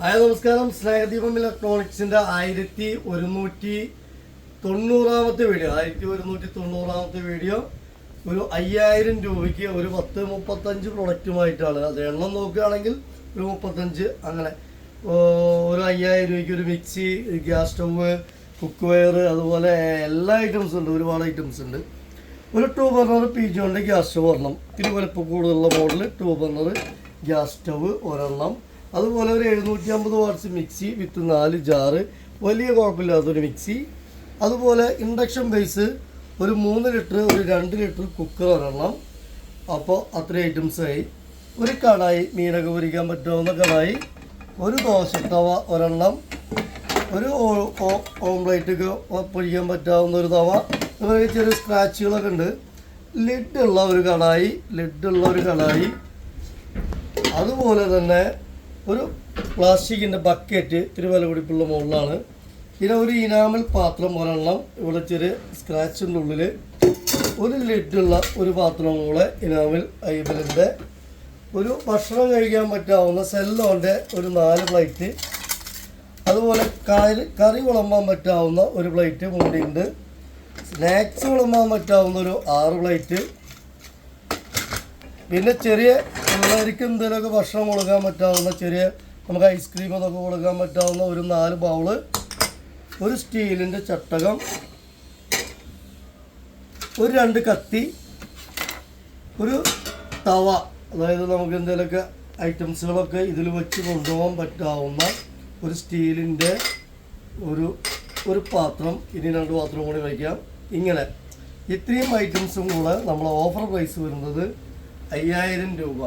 Hi നമസ്കാരം. സ്നേഹദീപം ഇലക്ട്രോണിക്സിന്റെ ആയിരത്തി ഒരുന്നൂറ്റി തൊണ്ണൂറാമത്തെ വീഡിയോ. ആയിരത്തി ഒരുന്നൂറ്റി തൊണ്ണൂറാമത്തെ വീഡിയോ. ഒരു അയ്യായിരം രൂപയ്ക്ക് ഒരു പത്ത് മുപ്പത്തഞ്ച് പ്രൊഡക്റ്റുമായിട്ടാണ്. അത് എണ്ണം നോക്കുകയാണെങ്കിൽ ഒരു മുപ്പത്തഞ്ച് അങ്ങനെ. ഒരു അയ്യായിരം രൂപയ്ക്ക് ഒരു mixie gas stove cookware അതുപോലെ എല്ലാ ഐറ്റംസും ഉണ്ട്. ഒരുപാട് ഐറ്റംസ് ഉണ്ട്. ഒരു ടൂ ബർണർ പി ജിയോണ്ട് ഗ്യാസ് സ്റ്റവ് ഒരെണ്ണം. ഇതിന് വലിപ്പം കൂടുതലുള്ള model two burner gas stove ഒരെണ്ണം. അതുപോലെ ഒരു എഴുന്നൂറ്റി അമ്പത് വാട്ട്സ് മിക്സി വിത്ത് നാല് ജാറ് വലിയ കുഴപ്പമില്ലാത്തൊരു മിക്സി അതുപോലെ ഇൻഡക്ഷൻ ബേസ് ഒരു മൂന്ന് ലിറ്റർ ഒരു രണ്ട് ലിറ്റർ കുക്കർ ഒരെണ്ണം. അപ്പോൾ അത്രയും ഐറ്റംസായി ഒരു കടായി മീനൊക്കെ പൊരിക്കാൻ പറ്റാവുന്ന കടായി. ഒരു ദോശത്തവ ഒരെണ്ണം. ഒരു ഓംപ്ലേറ്റൊക്കെ പൊരിക്കാൻ പറ്റാവുന്ന ഒരു തവ. അതുപോലെ ചെറിയ സ്ക്രാച്ചുകളൊക്കെ ഉണ്ട്. ലിഡ് ഉള്ള ഒരു കടായി ഉള്ള ഒരു കടായി. അതുപോലെ തന്നെ ഒരു പ്ലാസ്റ്റിക്കിന്റെ ബക്കറ്റ് ഇത്തിരി വില പിടിപ്പുള്ള മുകളിലാണ്. പിന്നെ ഒരു ഇനാമൽ പാത്രം ഒരെണ്ണം ഇവിടെ ചെറിയ സ്ക്രാച്ചിന്റെ ഉള്ളിൽ ഒരു ലിഡുള്ള ഒരു പാത്രം കൂടെ ഇനാമൽ ഐബലിന്റെ ഒരു ഭക്ഷണം കഴിക്കാൻ പറ്റാവുന്ന സെല്ലോന്റെ ഒരു നാല് പ്ലേറ്റ് അതുപോലെ കറി കറി വിളമ്പാൻ പറ്റാവുന്ന ഒരു പ്ലേറ്റ് മൂടിയുണ്ട് സ്നാക്സ് വിളമ്പാൻ പറ്റാവുന്ന ഒരു ആറ് പ്ലേറ്റ് പിന്നെ ചെറിയ പിള്ളേർക്ക് എന്തെങ്കിലുമൊക്കെ ഭക്ഷണം കൊടുക്കാൻ പറ്റാവുന്ന ചെറിയ നമുക്ക് ഐസ്ക്രീം അതൊക്കെ കൊടുക്കാൻ പറ്റാവുന്ന ഒരു നാല് ബൗൾ ഒരു സ്റ്റീലിന്റെ ചട്ടകം ഒരു രണ്ട് കത്തി ഒരു തവ അതായത് നമുക്ക് എന്തെങ്കിലുമൊക്കെ ഐറ്റംസുകളൊക്കെ ഇതിൽ വെച്ച് കൊണ്ടുപോകാൻ പറ്റാവുന്ന ഒരു സ്റ്റീലിന്റെ ഒരു ഒരു പാത്രം ഇനി രണ്ട് പാത്രം കൂടി വയ്ക്കാം ഇങ്ങനെ ഇത്രയും ഐറ്റംസും കൂടെ നമ്മളെ ഓഫർ പ്രൈസ് വരുന്നത് അയ്യായിരം രൂപ.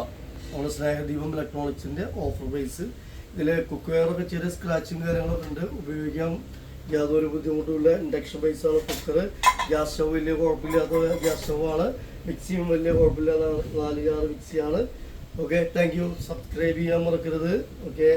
നമ്മുടെ സ്നേഹദീപം ഇലക്ട്രോണിക്സിന്റെ ഓഫർ പ്രൈസ് ഇതിൽ കുക്ക് വെയറൊക്കെ ചെറിയ സ്ക്രാച്ചും കാര്യങ്ങളൊക്കെ ഉണ്ട്. ഉപയോഗിക്കാൻ യാതൊരു ബുദ്ധിമുട്ടുമില്ല ഇൻഡക്ഷൻ ബേസാണ് കുക്കർ ഗ്യാസ് സ്റ്റവ് വലിയ കുഴപ്പമില്ലാത്ത ഗ്യാസ് സ്റ്റവാണ് മിക്സിയും വലിയ കുഴപ്പമില്ലാത്ത നാല് ജാറ് മിക്സിയാണ് ഓക്കെ താങ്ക് യു സബ്സ്ക്രൈബ് ചെയ്യാൻ മറക്കരുത്. ഓക്കെ